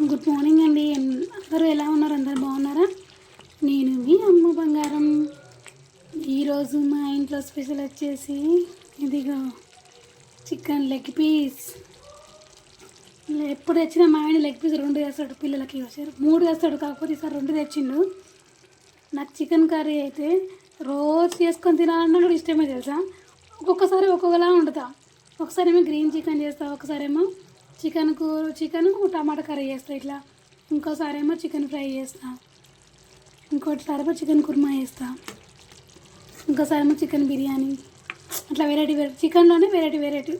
Good morning అండి. అందరూ ఎలా ఉన్నారు? అందరు బాగున్నారా? నేను మీ అమ్మ బంగారం. ఈరోజు మా ఇంట్లో స్పెషల్ వచ్చేసి ఇదిగో చికెన్ లెగ్ పీస్. ఎప్పుడు వచ్చినా మా ఆయన లెగ్ పీస్ రెండు వేస్తాడు పిల్లలకి. వచ్చారు మూడు వేస్తాడు కాకపోతే ఈసారి రెండు తెచ్చిండు. నాకు చికెన్ కర్రీ అయితే రోజు చేసుకొని తినాలన్నా కూడా ఇష్టమే తెలుసా? ఒక్కొక్కసారి ఒక్కొక్కలా వండుతా ఒకసారి ఏమో గ్రీన్ చికెన్ చేస్తా ఒకసారి ఏమో చికెన్ కూర చికెన్ టమాటా కర్రీ చేస్తా ఇట్లా. ఇంకోసారి ఏమో చికెన్ ఫ్రై చేస్తా. ఇంకోటిసారి ఏమో చికెన్ కుర్మా చేస్తా. ఇంకోసారి ఏమో చికెన్ బిర్యానీ. అట్లా వెరైటీ వెరైటీ చికెన్లోనే వెరైటీ వెరైటీ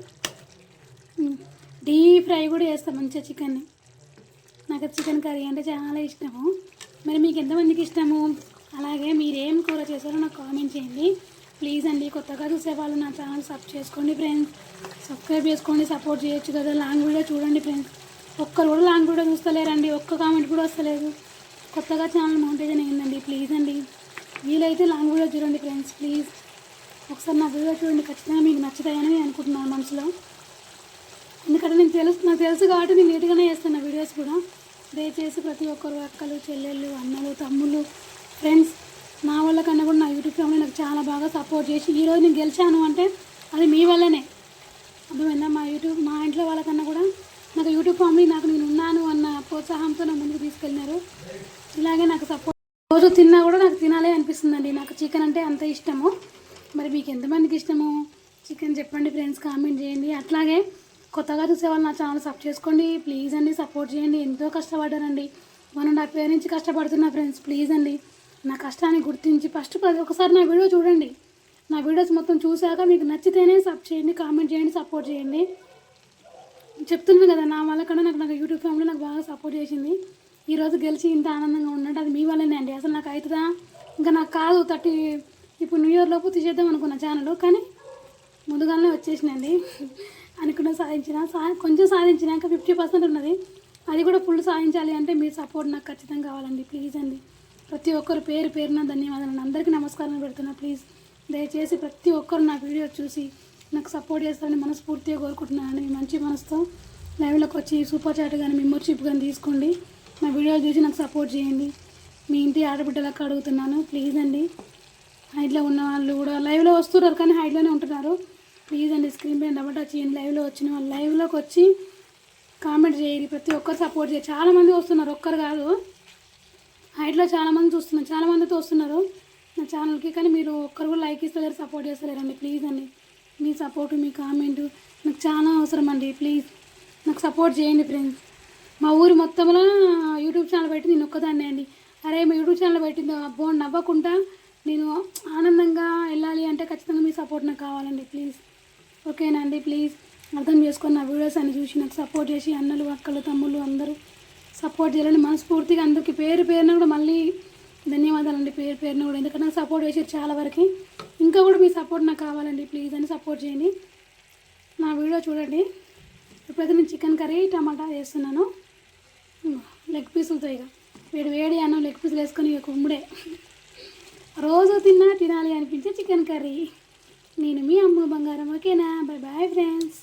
డీప్ ఫ్రై కూడా చేస్తాం మంచిగా చికెన్ని నాకు చికెన్ కర్రీ అంటే చాలా ఇష్టము. మరి మీకు ఎంతమందికి ఇష్టము? అలాగే మీరు ఏం కూర చేశారో నాకు కామెంట్ చేయండి. ప్లీజ్ అండి కొత్తగా చూసే వాళ్ళు నా ఛానల్ సబ్ చేసుకోండి ఫ్రెండ్స్. సబ్స్క్రైబ్ చేసుకోండి సపోర్ట్ చేయొచ్చు కదా లాంగ్ వీడియో చూడండి ఫ్రెండ్స్. ఒక్కరు కూడా లాంగ్ వీడియో చూస్తలేరండి ఒక్క కామెంట్ కూడా వస్తలేదు. కొత్తగా ఛానల్ మౌంటేజన్ అయిందండి ప్లీజ్ అండి. వీలైతే లాంగ్ వీడియో చూడండి ఫ్రెండ్స్ ప్లీజ్. ఒకసారి నా వీడియో చూడండి ఖచ్చితంగా మీకు నచ్చుతాయని అనుకుంటున్నాను మనసులో. ఎందుకంటే నేను తెలుసు నాకు తెలుసు కాబట్టి నేను నీట్గానే చేస్తాను వీడియోస్ కూడా. దయచేసి ప్రతి ఒక్కరు అక్కలు చెల్లెళ్ళు అన్నలు తమ్ముళ్ళు ఫ్రెండ్స్ నా వల్ల కన్నా కూడా నా యూట్యూబ్ ఫ్యామిలీ నాకు చాలా బాగా సపోర్ట్ చేసి ఈరోజు నేను గెలిచాను అంటే అది మీ వల్లనే. అర్థమైందా? మా యూట్యూబ్ మా ఇంట్లో వాళ్ళకన్నా కూడా నాకు యూట్యూబ్ ఫ్యామిలీ నాకు నేను ఉన్నాను అన్న ప్రోత్సాహంతో నా ముందుకు తీసుకెళ్ళినారు. ఇలాగే నాకు సపోర్ట్ రోజు తిన్నా కూడా నాకు తినాలి అనిపిస్తుందండి. నాకు చికెన్ అంటే అంత ఇష్టము. మరి మీకు ఎంతమందికి ఇష్టము? చికెన్ చెప్పండి ఫ్రెండ్స్ కామెంట్ చేయండి. అట్లాగే కొత్తగా చూసే వాళ్ళు నా ఛానల్ సబ్ చేసుకోండి. ప్లీజ్ అండి సపోర్ట్ చేయండి. ఎంతో కష్టపడ్డానండి మనం నా పేరు నుంచి కష్టపడుతున్నా ఫ్రెండ్స్ ప్లీజ్ అండి. నా కష్టాన్ని గుర్తించి ఫస్ట్ ప్రతి ఒకసారి నా వీడియో చూడండి. నా వీడియోస్ మొత్తం చూశాక మీకు నచ్చితేనే సబ్ చేయండి కామెంట్ చేయండి సపోర్ట్ చేయండి. చెప్తున్నాను కదా నా వల్ల కన్నా నాకు నాకు యూట్యూబ్ ఫ్యామిలీ నాకు బాగా సపోర్ట్ చేసింది. ఈరోజు గెలిచి ఇంత ఆనందంగా ఉన్నట్టు అది మీ వల్లనే అండి. అసలు నాకు అవుతుందా? ఇంకా నాకు కాదు థర్టీ ఇప్పుడు న్యూ ఇయర్ లోపు తీసేద్దాం అనుకున్న ఛానల్ కానీ ముందుగానే వచ్చేసినండి అనుకున్న సాధించిన సా కొంచెం సాధించినాక ఫిఫ్టీ పర్సెంట్ ఉన్నది. అది కూడా ఫుల్ సాధించాలి అంటే మీ సపోర్ట్ నాకు ఖచ్చితంగా కావాలండి ప్లీజ్ అండి. ప్రతి ఒక్కరు పేరు పేరున ధన్యవాదాలు. అందరికీ నమస్కారం పెడుతున్నా. ప్లీజ్ దయచేసి ప్రతి ఒక్కరు నా వీడియో చూసి నాకు సపోర్ట్ చేస్తారని మనస్ఫూర్తిగా కోరుకుంటున్నాను. మీ మంచి మనసుతో లైవ్లోకి వచ్చి సూపర్ చాట్ కానీ మెంబర్షిప్ కానీ తీసుకోండి. నా వీడియోలు చూసి నాకు సపోర్ట్ చేయండి. మీ ఇంటి ఆడబిడ్డలకు అడుగుతున్నాను. ప్లీజ్ అండి. హైట్లో ఉన్న వాళ్ళు కూడా లైవ్లో వస్తున్నారు కానీ హైట్లోనే ఉంటున్నారు. ప్లీజ్ అండి స్క్రీన్ పైన డబల్ టచ్ చేయండి. లైవ్లో వచ్చిన వాళ్ళు లైవ్లోకి వచ్చి కామెంట్ చేయండి. ప్రతి ఒక్కరు సపోర్ట్ చేయండి. చాలామంది వస్తున్నారు. ఒక్కరు కాదు. హైట్లో చాలామంది చూస్తున్నారు. చాలామందితో వస్తున్నారు నా ఛానల్కి కానీ మీరు ఒక్కరు కూడా లైక్ ఇస్తలేరు సపోర్ట్ చేస్తలేరండి ప్లీజ్ అండి మీ సపోర్ట్ మీ కామెంట్ నాకు చాలా అవసరం అండి. ప్లీజ్ నాకు సపోర్ట్ చేయండి ఫ్రెండ్స్ మా ఊరు మొత్తంలో యూట్యూబ్ ఛానల్ పెట్టి నేను ఒక్కదాన్నే అండి. అరే మా యూట్యూబ్ ఛానల్ పెట్టింది అబ్బో నవ్వకుండా నేను ఆనందంగా వెళ్ళాలి అంటే ఖచ్చితంగా మీ సపోర్ట్ నాకు కావాలండి. ప్లీజ్ ఓకేనా అండి? ప్లీజ్ అర్థం చేసుకొని నా వీడియోస్ అన్ని చూసి నాకు సపోర్ట్ చేసి అన్నలు అక్కలు తమ్ముళ్ళు అందరూ సపోర్ట్ చేయాలని మనస్ఫూర్తిగా అందరికీ పేరు పేరున కూడా మళ్ళీ ధన్యవాదాలండి పేరు పేరున కూడా. ఎందుకంటే నాకు సపోర్ట్ చేసారు చాలా వరకు. ఇంకా కూడా మీ సపోర్ట్ నాకు కావాలండి. ప్లీజ్ అని సపోర్ట్ చేయండి. నా వీడియో చూడండి. ఇప్పుడైతే నేను చికెన్ కర్రీ టమాటా వేస్తున్నాను. లెగ్ పీసులతో ఇక. వేడి వేడి అన్నం లెగ్ పీసులు వేసుకొని ఇక కుమ్ముడే. రోజు తిన్నా తినాలి అనిపించే చికెన్ కర్రీ. నేను మీ అమ్మ బంగారం. ఓకేనా? Bye bye friends.